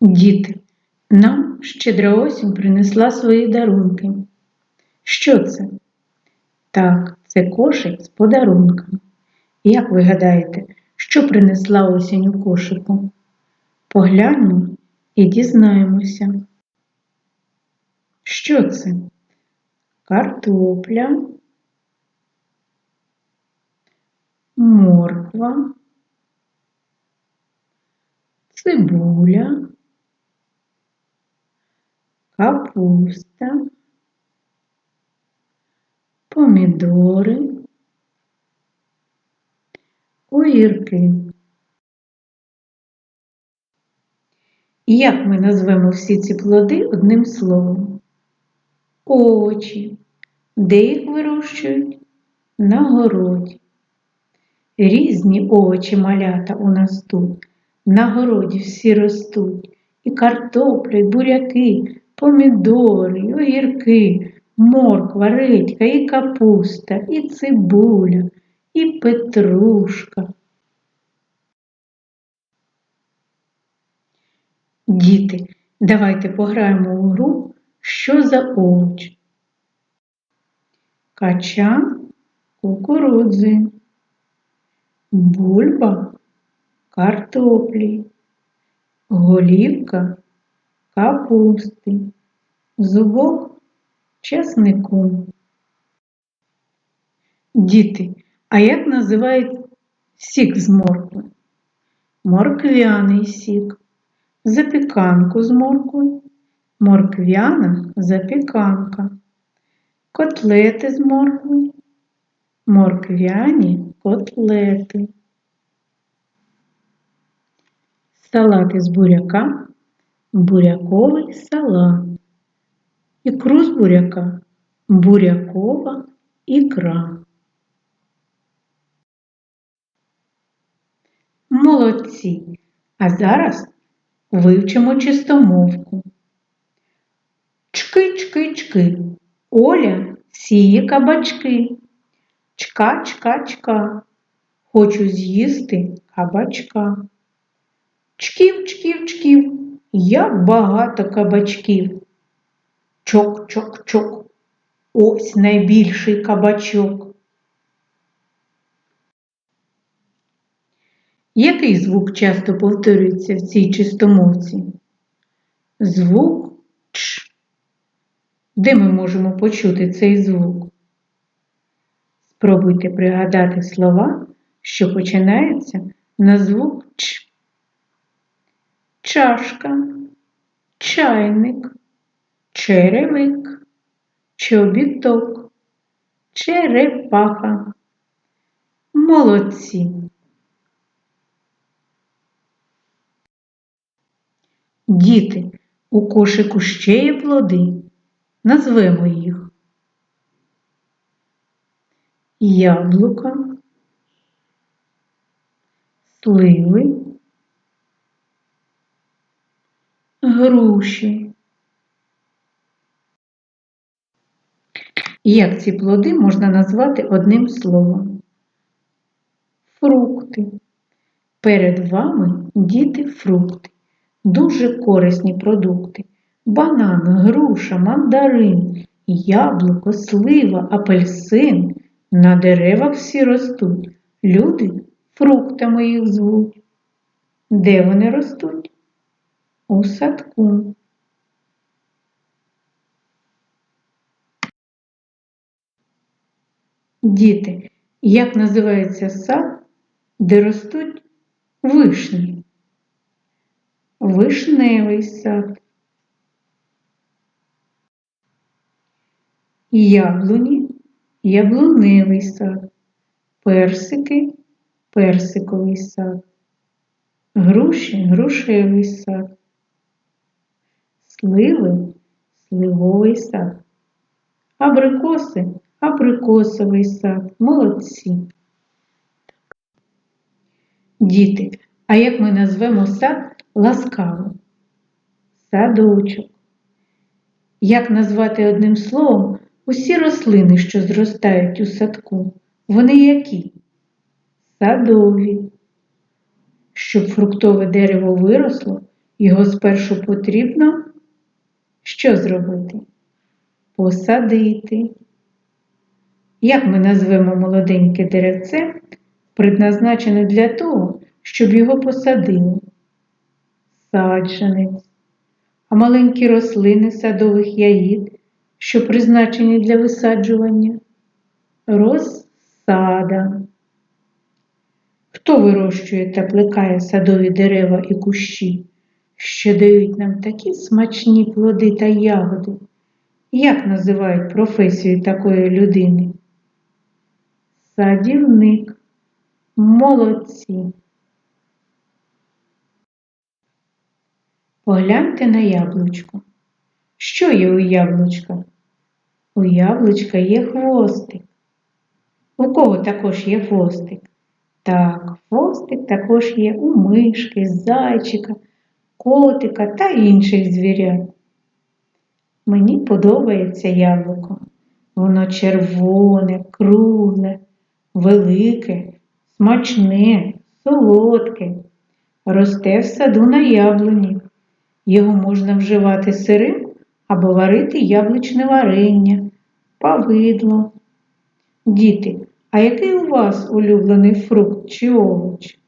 Діти, нам щедра осінь принесла свої дарунки. Що це? Так, це кошик з подарунками. Як ви гадаєте, що принесла осінь у кошику? Погляньмо і дізнаємося. Що це? Картопля, морква, цибуля, капуста, помідори, огірки. Як ми назвемо всі ці плоди одним словом? Овочі. Де їх вирощують? На городі. Різні овочі малята у нас тут. На городі всі ростуть. І картопля, і буряки, помідори, огірки, морква, редька, і капуста, і цибуля, і петрушка. Діти, давайте пограємо у гру, що за овоч. Качан кукурудзи, бульба картоплі, голівка капусти, зубок часнику. Діти, а як називають сік з моркви? Морквяний сік, запіканку з моркви, морквяна запіканка, котлети з моркви, морквяні котлети. Салат із буряка, буряковий салат. Ікру з буряка, бурякова ікра. Молодці! А зараз вивчимо чистомовку. Чки, чки, чки. Оля сіє кабачки. Чка, чка, чка. Хочу з'їсти кабачка. Чків, чків, чків, як багато кабачків. Чок, чок, чок. Ось найбільший кабачок. Який звук часто повторюється в цій чистомовці? Звук Ч. Де ми можемо почути цей звук? Спробуйте пригадати слова, що починаються на звук Ч. Чашка, чайник, черевик, чобіток, черепаха. Молодці. Діти, у кошику ще є плоди. Назвемо їх. Яблука, сливи, груші. Як ці плоди можна назвати одним словом? Фрукти. Перед вами діти фрукти. Дуже корисні продукти. Банан, груша, мандарин, яблуко, слива, апельсин. На деревах всі ростуть. Люди фруктами їх звуть. Де вони ростуть? У садку. Діти, як називається сад, де ростуть вишні? Вишневий сад. Яблуні яблуневий сад, персики персиковий сад, груші грушевий сад, сливи сливовий сад, абрикоси абрикосовий сад. Молодці. Діти, а як ми назвемо сад ласкаво? Садочок. Як назвати одним словом усі рослини, що зростають у садку? Вони які? Садові. Щоб фруктове дерево виросло, Його спершу потрібно що зробити? Посадити. Як ми назвемо молоденьке деревце, предназначене для того, щоб його посадили? Саджанець. А маленькі рослини садових яїд, що призначені для висаджування? Розсада. Хто вирощує та плекає садові дерева і кущі, що дають нам такі смачні плоди та ягоди? Як називають професію такої людини? Садівник. Молодці. Погляньте на яблучко. Що є у яблучка? У яблучка є хвостик. У кого також є хвостик? Так, хвостик також є у мишки, зайчика, котика та інших звірят. Мені подобається яблуко. Воно червоне, кругле, велике, смачне, солодке. Росте в саду на яблуні. Його можна вживати сирим або варити яблучне варення, павидло. Діти, а який у вас улюблений фрукт чи овоч?